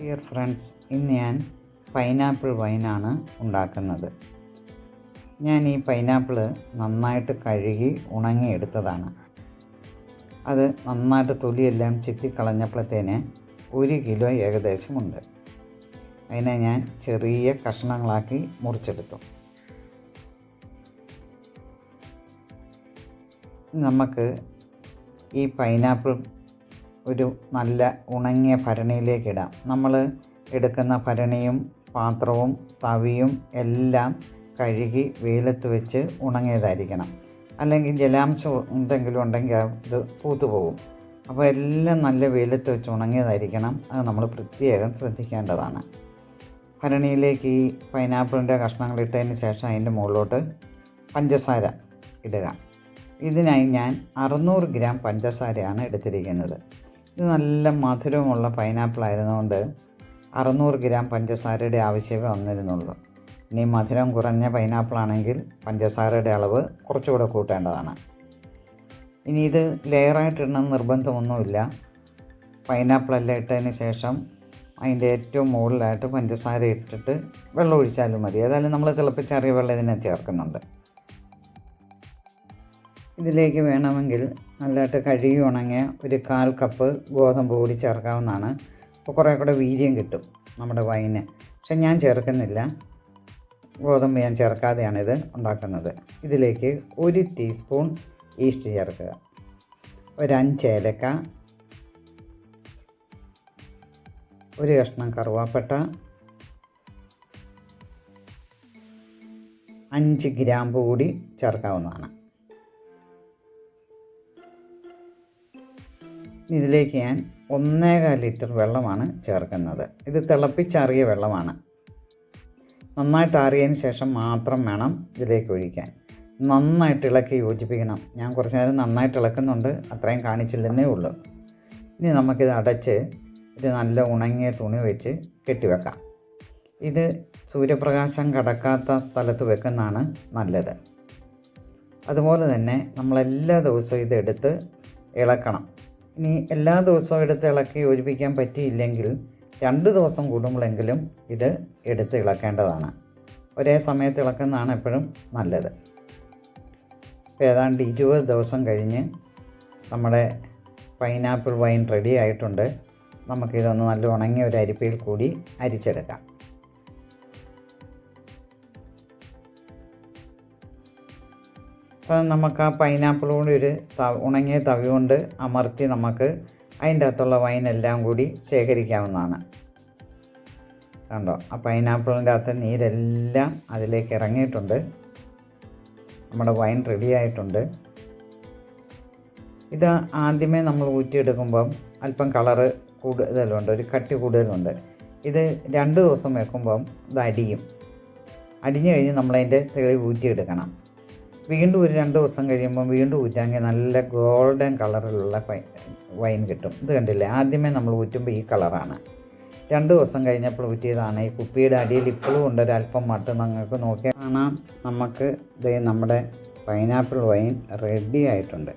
Dear friends ഇന്ന് ഞാൻ pineapple വൈനാണ് ഉണ്ടാക്കുന്നത്. ഞാൻ ഈ പൈനാപ്പിൾ നന്നായിട്ട് കഴുകി ഉണങ്ങിയെടുത്തതാണ്. അത് നന്നായിട്ട് തൊലിയെല്ലാം ചെത്തിക്കളഞ്ഞപ്പോഴത്തേന് ഒരു കിലോ ഏകദേശമുണ്ട്. അതിനെ ഞാൻ ചെറിയ കഷ്ണങ്ങളാക്കി മുറിച്ചെടുത്തു. നമുക്ക് ഈ പൈനാപ്പിൾ ഒരു നല്ല ഉണങ്ങിയ ഭരണിയിലേക്ക് ഇടാം നമ്മൾ എടുക്കുന്ന ഭരണിയും പാത്രവും തവിയും എല്ലാം കഴുകി വെയിലത്ത് വെച്ച് ഉണങ്ങിയതായിരിക്കണം. അല്ലെങ്കിൽ ജലാംശം എന്തെങ്കിലും ഉണ്ടെങ്കിൽ അത് പൂത്തു പോകും അപ്പോൾ എല്ലാം നല്ല വെയിലത്ത് വെച്ച് ഉണങ്ങിയതായിരിക്കണം. അത് നമ്മൾ പ്രത്യേകം ശ്രദ്ധിക്കേണ്ടതാണ്. ഭരണിയിലേക്ക് ഈ പൈനാപ്പിളിന്റെ കഷ്ണങ്ങൾ ഇട്ടതിന് ശേഷം അതിന്റെ മുകളിലോട്ട് പഞ്ചസാര ഇടുക. ഇതിനായി ഞാൻ അറുന്നൂറ് ഗ്രാം പഞ്ചസാരയാണ് എടുത്തിരിക്കുന്നത്. ഇത് നല്ല മധുരമുള്ള പൈനാപ്പിൾ ആയിരുന്നുകൊണ്ട് അറുന്നൂറ് ഗ്രാം പഞ്ചസാരയുടെ ആവശ്യമേ വന്നിരുന്നുള്ളൂ. ഇനി മധുരം കുറഞ്ഞ പൈനാപ്പിൾ ആണെങ്കിൽ പഞ്ചസാരയുടെ അളവ് കുറച്ചുകൂടെ കൂട്ടേണ്ടതാണ്. ഇനി ഇത് ലെയറായിട്ടിടണം നിർബന്ധമൊന്നുമില്ല. പൈനാപ്പിളെല്ലാം ഇട്ടതിന് ശേഷം അതിന്റെ ഏറ്റവും മുകളിലായിട്ട് പഞ്ചസാര ഇട്ടിട്ട് വെള്ളം ഒഴിച്ചാലും മതി. ഏതായാലും നമ്മൾ തിളപ്പിച്ചറിയ വെള്ളം ഇതിനെ ചേർക്കുന്നുണ്ട്. ഇതിലേക്ക് വേണമെങ്കിൽ നല്ലതായിട്ട് കഴുകി ഉണങ്ങിയ ഒരു കാൽ കപ്പ് ഗോതമ്പ് കൂടി ചേർക്കാവുന്നതാണ്. അപ്പോൾ കുറേ കൂടെ വീര്യം കിട്ടും നമ്മുടെ വൈന്. പക്ഷെ ഞാൻ ചേർക്കുന്നില്ല. ഗോതമ്പ് ഞാൻ ചേർക്കാതെയാണ് ഇത് ഉണ്ടാക്കുന്നത്. ഇതിലേക്ക് ഒരു ടീസ്പൂൺ ഈസ്റ്റ് ചേർക്കുക. ഒരു അഞ്ച് ഏലക്ക. ഒരു കഷ്ണം കറുവാപ്പട്ട. അഞ്ച് ഗ്രാമ്പ് കൂടി ചേർക്കാവുന്നതാണ്. ഇതിലേക്ക് ഞാൻ ഒന്നേകാൽ ലിറ്റർ വെള്ളമാണ് ചേർക്കുന്നത്. ഇത് തിളപ്പിച്ചാറിയ വെള്ളമാണ്. നന്നായിട്ട് ആറിയതിന് ശേഷം മാത്രം വേണം ഇതിലേക്ക് ഒഴിക്കാൻ. നന്നായിട്ട് ഇളക്കി യോജിപ്പിക്കണം. ഞാൻ കുറച്ച് നേരം നന്നായിട്ട് ഇളക്കുന്നുണ്ട്. അത്രയും കാണിച്ചില്ലെന്നേ ഉള്ളൂ. ഇനി നമുക്കിത് അടച്ച് ഇത് നല്ല ഉണങ്ങിയ തുണി വെച്ച് കെട്ടിവെക്കാം ഇത് സൂര്യപ്രകാശം കടക്കാത്ത സ്ഥലത്ത് വെക്കുന്നതാണ് നല്ലത്. അതുപോലെ തന്നെ നമ്മളെല്ലാ ദിവസവും ഇതെടുത്ത് ഇളക്കണം. ഇനി എല്ലാ ദിവസവും എടുത്ത് ഇളക്കി യോജിപ്പിക്കാൻ പറ്റിയില്ലെങ്കിൽ രണ്ട് ദിവസം കൂടുമ്പോഴെങ്കിലും ഇത് എടുത്ത് ഇളക്കേണ്ടതാണ്. ഒരേ സമയത്ത് ഇളക്കുന്നതാണ് എപ്പോഴും നല്ലത്. അപ്പോൾ ഏതാണ്ട് ഇരുപത് ദിവസം കഴിഞ്ഞ് നമ്മുടെ പൈനാപ്പിൾ വൈൻ റെഡി ആയിട്ടുണ്ട്. നമുക്കിതൊന്ന് നല്ല ഉണങ്ങിയ ഒരു അരിപ്പയിൽ കൂടി അരിച്ചെടുക്കാം. അപ്പം നമുക്ക് ആ പൈനാപ്പിൾ കൂടി ഒരു ഉണങ്ങിയ തവി കൊണ്ട് അമർത്തി നമുക്ക് അതിന്റെ അകത്തുള്ള വൈനെല്ലാം കൂടി ശേഖരിക്കാവുന്നതാണ്. കണ്ടോ? ആ പൈനാപ്പിളിന്റെ അകത്ത് നീരെല്ലാം അതിലേക്ക് ഇറങ്ങിയിട്ടുണ്ട്. നമ്മുടെ വൈൻ റെഡി ആയിട്ടുണ്ട്. ഇത് ആദ്യമേ നമ്മൾ ഊറ്റിയെടുക്കുമ്പം അല്പം കളറ് കൂടുതലുണ്ട് ഒരു കട്ടി കൂടുതലുണ്ട്. ഇത് രണ്ട് ദിവസം വെക്കുമ്പം ഇത് അടിയും. അടിഞ്ഞു കഴിഞ്ഞ് നമ്മളതിന്റെ തെളിവ് ഊറ്റിയെടുക്കണം. വീണ്ടും ഒരു രണ്ട് ദിവസം കഴിയുമ്പോൾ വീണ്ടും ഊറ്റാമെങ്കിൽ നല്ല ഗോൾഡൻ കളറിലുള്ള വൈൻ കിട്ടും. ഇത് കണ്ടില്ലേ? ആദ്യമേ നമ്മൾ ഊറ്റുമ്പോൾ ഈ കളറാണ്. രണ്ട് ദിവസം കഴിഞ്ഞപ്പോൾ ഊറ്റിയതാണ്. ഈ കുപ്പിയുടെ അടിയിൽ ഇപ്പോഴും ഉണ്ട്. അല്പം മട്ട് നിങ്ങൾക്ക് നോക്കിയാൽ കാണാം. നമുക്ക് ഇത് നമ്മുടെ പൈനാപ്പിൾ വൈൻ റെഡി ആയിട്ടുണ്ട്.